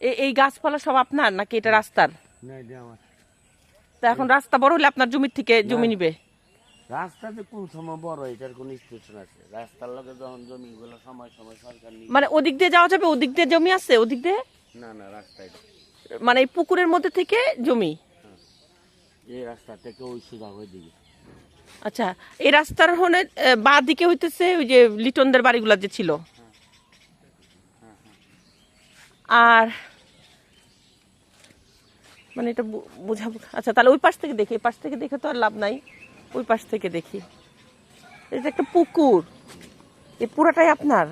এই গাছপালা সব আপনার নাকি এটা রাস্তার? তা এখন রাস্তা বড় হলে আপনার জমির থেকে জমি নিবে? রাস্তাতে কোন সময় বড় এটার কোন স্টেশন আছে। রাস্তার লগে যখন জমিগুলো সময় সময় সরকার মানে ওদিক দিয়ে যাওয়া যাবে ওদিক দিয়ে জমি আছে? ওদিক দিয়ে? না না রাস্তায় মানে এই পুকুরের মধ্যে থেকে জমি? এই রাস্তা থেকে ওই সুদা হয়ে দিকে আচ্ছা এই রাস্তার হনে বা দিকে হইতেছে ওই যে লিটনদের বাড়িগুলো যে ছিল? আর মানে এটা বোঝাবো আচ্ছা তাহলে ওই পাশ থেকে দেখি, এই পাশ থেকে দেখে তো আর লাভ নাই। ওই পাশ থেকে দেখি। এটা একটা পুকুর। এই পুরাটাই আপনার।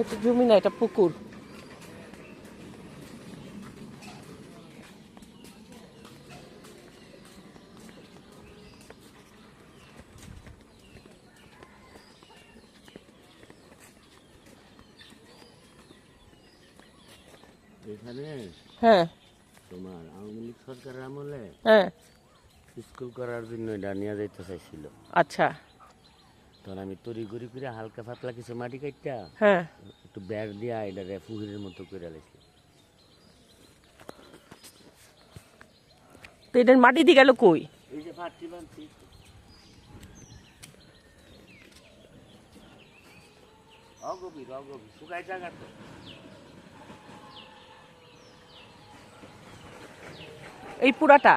এটা জমি না, এটা পুকুর। এখানে? হ্যাঁ। তোমার আওয়ামী লীগ সরকারের আমলে হ্যাঁ। স্কুল করার জন্য এটা নিয়ে যাইতে চাইছিল। আচ্ছা। তখন আমি তরি গড়ি করে হালকা পাতলা কিছু মাটি কাটটা হ্যাঁ। একটু ব্যাগ দিয়া এটা পুকুরের মতো করে লাগছে তো এটার মাটি দিয়ে গেল কই? এই যে ফাটটি বানছি। অগভীর অগভীর শুকাই জায়গা তো। এই পুরাটা।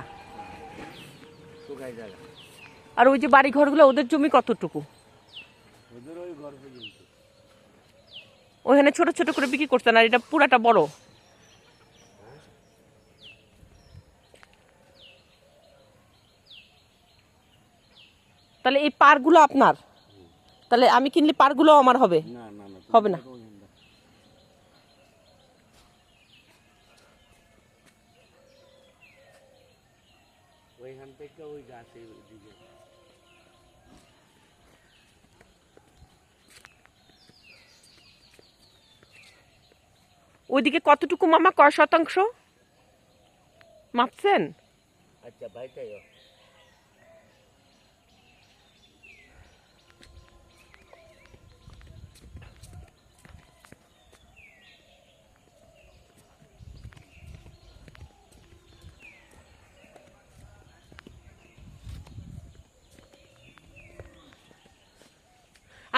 আর ওই যে বাড়ি ঘরগুলো ওদের জমি কতটুকু? ওদের ওই ঘর পর্যন্ত ওখানে ছোট ছোট করে বিক্রি করতেন আর এটা পুরাটা বড়। তাহলে এই পারগুলো আপনার? তাহলে আমি কিনলে পারগুলো আমার হবে? হবে না। ওইখান থেকে ওই গাছে দিকে। ওইদিকে কতটুকু মামা কয় শতাংশ? মাপছেন? আচ্ছা ভাইটাই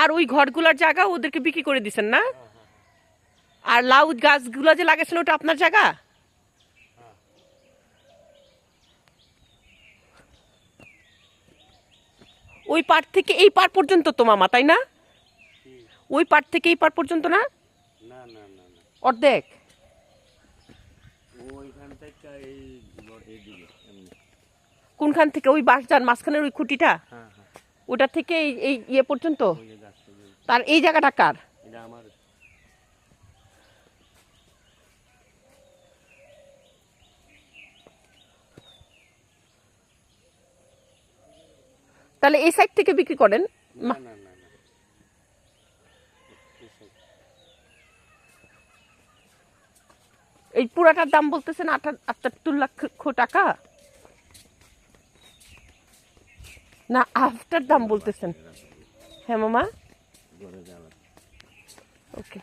আর ওই ঘরগুলোর জায়গা ওদেরকে বিক্রি করে দিছেন না? আর লাউ গাছগুলো যে লাগাইছেন ওটা আপনার জায়গা? ওই পার থেকে এই পার পর্যন্ত তো মামা তাই না? ওই পার থেকে এই পার পর্যন্ত না? অর্ধেক? কোনখান থেকে? ওই বাঁশডার মাঝখানের ওই খুঁটিটা? হ্যাঁ হ্যাঁ। ওটা থেকে এই ইয়ে পর্যন্ত? তার এই জায়গাটা কার? আমার। তাহলে এই সাইড থেকে বিক্রি করেন। এই। পুরাটার দাম বলতেছেন আটা- আটাত্তর লক্ষ টাকা? না আফটার দাম বলতেছেন। হ্যাঁ মামা। ঘরে জ্বালা ওকে